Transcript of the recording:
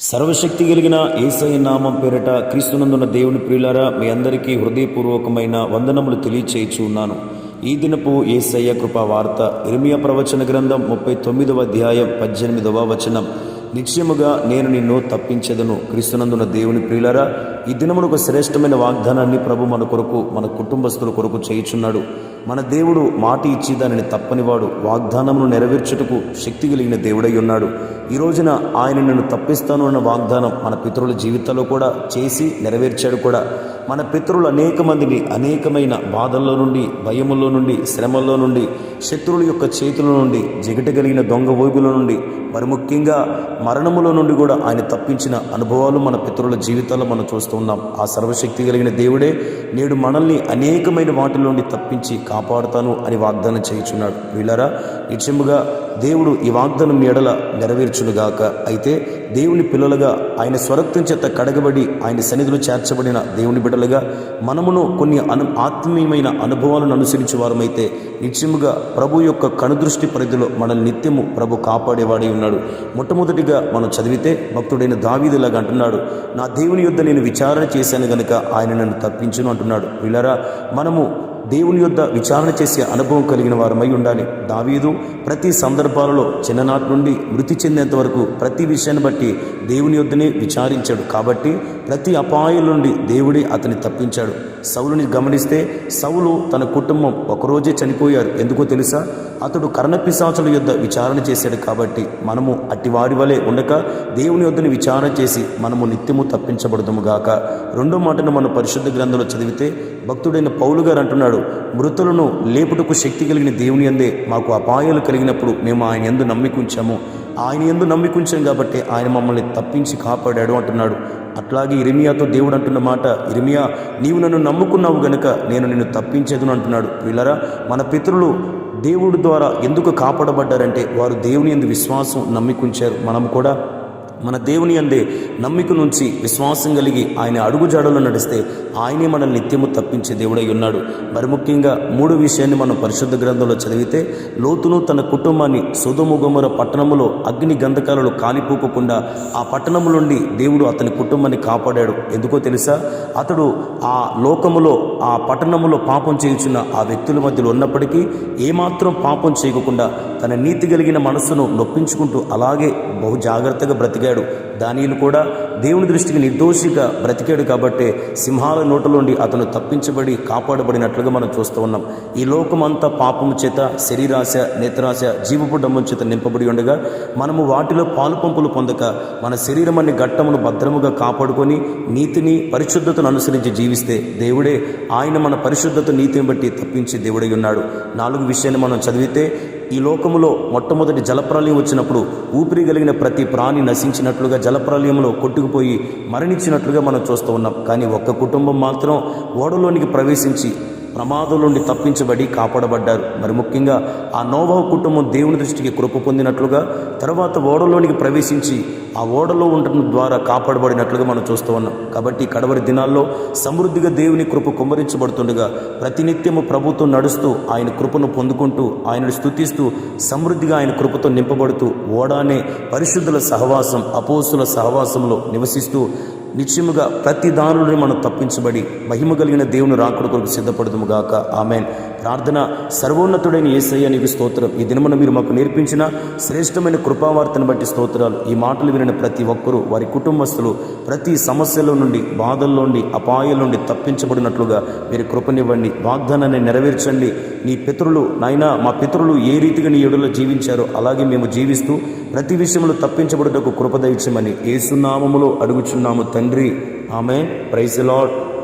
సర్వశక్తి కలిగిన ఏసై నామం పేరిట క్రీస్తునందున్న దేవుని ప్రియులారా మీ అందరికీ హృదయపూర్వకమైన వందనములు తెలియచేయచ్చు ఉన్నాను ఈ దినపు ఏసయ్య కృపా వార్త ఇర్మియా ప్రవచన గ్రంథం ముప్పై తొమ్మిదవ అధ్యాయం పద్దెనిమిదవ వచనం. నిశ్చయముగా నేను నిన్ను తప్పించదను క్రీస్తునందున దేవుని ప్రియులరా. ఈ దినమును ఒక శ్రేష్టమైన వాగ్దానాన్ని ప్రభు మన కొరకు మన కుటుంబస్తుల కొరకు చేయుచున్నాడు. మన దేవుడు మాట ఇచ్చి దానిని తప్పనివాడు వాగ్దానమును నెరవేర్చుటకు శక్తి కలిగిన దేవుడై ఉన్నాడు. ఈ రోజున ఆయన నన్ను తప్పిస్తాను అన్న వాగ్దానం మన పితరుల జీవితాల్లో కూడా చేసి నెరవేర్చాడు కూడా. మన పితరులు అనేక మందిని అనేకమైన బాధల్లో నుండి భయముల్లో నుండి శ్రమల్లో నుండి శత్రువుల యొక్క చేతుల నుండి జగట కలిగిన దొంగ ఓగుల నుండి మరి ముఖ్యంగా మరణములో నుండి కూడా ఆయన తప్పించిన అనుభవాలు మన పితరుల జీవితాల్లో మనం చూస్తూ ఉన్నాం. ఆ సర్వశక్తి కలిగిన దేవుడే నేడు మనల్ని అనేకమైన వాటి నుండి తప్పించి కాపాడుతాను అని వాగ్దానం చేయుచున్నాడు. వీళ్ళరా నిత్యముగా దేవుడు ఈ వాగ్దానం ఎడల నెరవేర్చునుగాక. అయితే దేవుని పిల్లలుగా ఆయన స్వరక్తం చేత కడగబడి ఆయన సన్నిధిలో చేర్చబడిన దేవుని బిడ్డలుగా మనమును కొన్ని అను ఆత్మీయమైన అనుభవాలను అనుసరించే వారమైతే నిత్యముగా ప్రభు యొక్క కనుదృష్టి పరిధిలో మనల్ని నిత్యము ప్రభు కాపాడేవాడే ఉన్నాడు. మొట్టమొదటిగా మనం చదివితే భక్తుడైన దావీదులాగా అంటున్నాడు నా దేవుని యొద్ద నేను విచారణ చేశాను గనుక ఆయన నన్ను తప్పించును అంటున్నాడు. వీళ్ళరా మనము దేవుని యొద్ద విచారణ చేసే అనుభవం కలిగిన వారమై ఉండాలి. దావీదు ప్రతి సందర్భాలలో చిన్ననాటి నుండి మృతి చెందేంత వరకు ప్రతి విషయాన్ని బట్టి దేవుని యొద్దనే విచారించాడు. కాబట్టి ప్రతి అపాయం నుండి దేవుడే అతన్ని తప్పించాడు. సౌలుని గమనిస్తే సౌలు తన కుటుంబం ఒకరోజే చనిపోయారు. ఎందుకో తెలుసా? అతడు కర్ణపిశాచుల యొద్ద విచారణ చేశాడు కాబట్టి మనము అట్టివారి వలె ఉండక దేవుని యొద్దని విచారణ చేసి మనము నిత్యము తప్పించబడదుము గాక. రెండో మాటను మన పరిశుద్ధ గ్రంథంలో చదివితే భక్తుడైన పౌలు గారు అంటున్నాడు మృతులను లేపుటకు శక్తి కలిగిన దేవుని అందే మాకు అపాయాలు కలిగినప్పుడు మేము ఆయన ఎందు నమ్మికుంచాము. ఆయన ఎందు నమ్మికుంచాం కాబట్టి ఆయన మమ్మల్ని తప్పించి కాపాడాడు అంటున్నాడు. అట్లాగే ఇరిమియాతో దేవుడు అంటున్న మాట ఇరిమియా నీవు నన్ను నమ్ముకున్నావు గనుక నేను నిన్ను తప్పించేదును అంటున్నాడు. వీళ్ళరా మన పితరులు దేవుడి ద్వారా ఎందుకు కాపాడబడ్డారంటే వారు దేవుని ఎందు విశ్వాసం నమ్మికుంచారు. మనం కూడా మన దేవుని అందే నమ్మిక నుంచి విశ్వాసం కలిగి ఆయన అడుగుజాడలో నడిస్తే ఆయనే మనల్ని నిత్యము తప్పించే దేవుడై ఉన్నాడు. మరి ముఖ్యంగా మూడు విషయాన్ని మనం పరిశుద్ధ గ్రంథంలో చదివితే లోతును తన కుటుంబాన్ని సుధముగముర పట్టణములో అగ్ని గంధకాలలో కాలిపోకుండా ఆ పట్టణము నుండి దేవుడు అతని కుటుంబాన్ని కాపాడాడు. ఎందుకో తెలుసా? అతడు ఆ లోకములో ఆ పట్టణములో పాపం చేయుచున్న ఆ వ్యక్తుల మధ్యలో ఉన్నప్పటికీ ఏమాత్రం పాపం చేయకుండా తన నీతి కలిగిన మనస్సును నొప్పించుకుంటూ అలాగే బహు జాగ్రత్తగా బ్రతికాడు. దానిలు కూడా దేవుని దృష్టికి నిర్దోషిగా బ్రతికాడు కాబట్టి సింహాల నోటలోండి అతను తప్పించబడి కాపాడబడినట్లుగా మనం చూస్తూ ఉన్నాం. ఈ లోకమంతా పాపము చేత శరీరాశ నేత్రాశ జీవపు డమ్ము చేత నింపబడి ఉండగా మనము వాటిలో పాలు పంపులు పొందక మన శరీరం అన్ని ఘట్టమును భద్రముగా కాపాడుకొని నీతిని పరిశుద్ధతను అనుసరించి జీవిస్తే దేవుడే ఆయన మన పరిశుద్ధత నీతిని బట్టి తప్పించి దేవుడై ఉన్నాడు. నాలుగు విషయాన్ని మనం చదివితే ఈ లోకములో మొట్టమొదటి జలప్రలయం వచ్చినప్పుడు ఊపిరి కలిగిన ప్రతి ప్రాణి నశించినట్లుగా జలప్రలయంలో కొట్టుకుపోయి మరణించినట్లుగా మనం చూస్తూ ఉన్నాం. కానీ ఒక్క కుటుంబం మాత్రం ఓడలోనికి ప్రవేశించి ప్రమాదం నుండి తప్పించబడి కాపాడబడ్డారు. మరి ముఖ్యంగా ఆ నోవహ కుటుంబం దేవుని దృష్టికి కృప పొందినట్లుగా తర్వాత ఓడలోనికి ప్రవేశించి ఆ ఓడలో ఉండటం ద్వారా కాపాడబడినట్లుగా మనం చూస్తూ ఉన్నాం. కాబట్టి కడవరి దినాల్లో సమృద్ధిగా దేవుని కృప కుమ్మరించబడుతుండగా ప్రతినిత్యము ప్రభుత్వం నడుస్తూ ఆయన కృపను పొందుకుంటూ ఆయనను స్తుతిస్తూ సమృద్ధిగా ఆయన కృపతో నింపబడుతూ ఓడానే పరిశుద్ధుల సహవాసం అపోసుల సహవాసంలో నివసిస్తూ నిశ్చయముగా ప్రతి దానుని మనం తప్పించబడి మహిమ కలిగిన దేవుని రాకుడు కొరకు సిద్ధపడదుము గాక. ఆమెన్. ప్రార్థన సర్వోన్నతుడైన ఏసయ్య నీకు స్తోత్రం. ఈ దినమున మీరు మాకు నేర్పించిన శ్రేష్టమైన కృపావార్తను బట్టి స్తోత్రాలు. ఈ మాటలు వినిన ప్రతి ఒక్కరూ వారి కుటుంబస్తులు ప్రతి సమస్యల నుండి బాధల్లో నుండి అపాయాల నుండి తప్పించబడినట్లుగా మీరు కృపనివ్వండి. వాగ్దానాన్ని నెరవేర్చండి. నీ పితరులు నాయన మా పితరులు ఏ రీతిగా నీ ఎడులో జీవించారో అలాగే మేము జీవిస్తూ ప్రతి విషయంలో తప్పించబడుటకు కృపదయించమని ఏసునామములో అడుగుచున్నాము நன்றி. ஆமேன். Praise Lord.